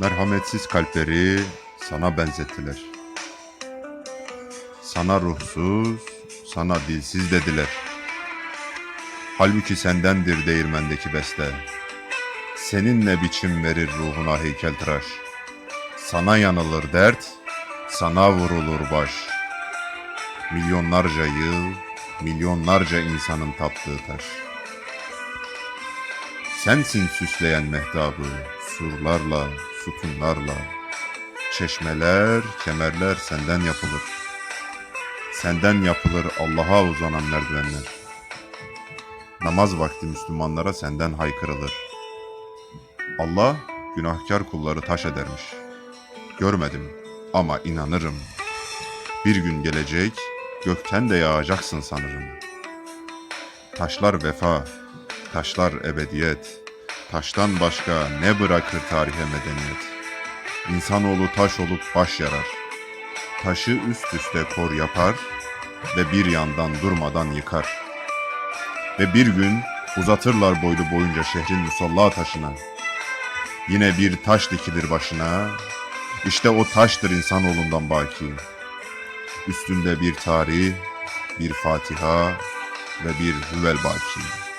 Merhametsiz kalpleri sana benzettiler. Sana ruhsuz, sana dilsiz dediler. Halbuki sendendir değirmendeki beste. Seninle biçim verir ruhuna heykeltıraş. Sana yanılır dert, sana vurulur baş. Milyonlarca yıl, milyonlarca insanın taptığı taş. Sensin süsleyen mehtabı, surlarla, sütunlarla. Çeşmeler, kemerler senden yapılır. Senden yapılır Allah'a uzanan merdivenler. Namaz vakti Müslümanlara senden haykırılır. Allah günahkar kulları taş edermiş. Görmedim ama inanırım. Bir gün gelecek, gökten de yağacaksın sanırım. Taşlar vefa, taşlar ebediyet. Taştan başka ne bırakır tarihe medeniyet? İnsanoğlu taş olup baş yarar. Taşı üst üste kor yapar ve bir yandan durmadan yıkar. Ve bir gün uzatırlar boylu boyunca şehrin musalla taşına. Yine bir taş dikilir başına. İşte o taştır insanoğlundan baki. Üstünde bir tarih, bir Fatiha ve bir Hüvel Baki.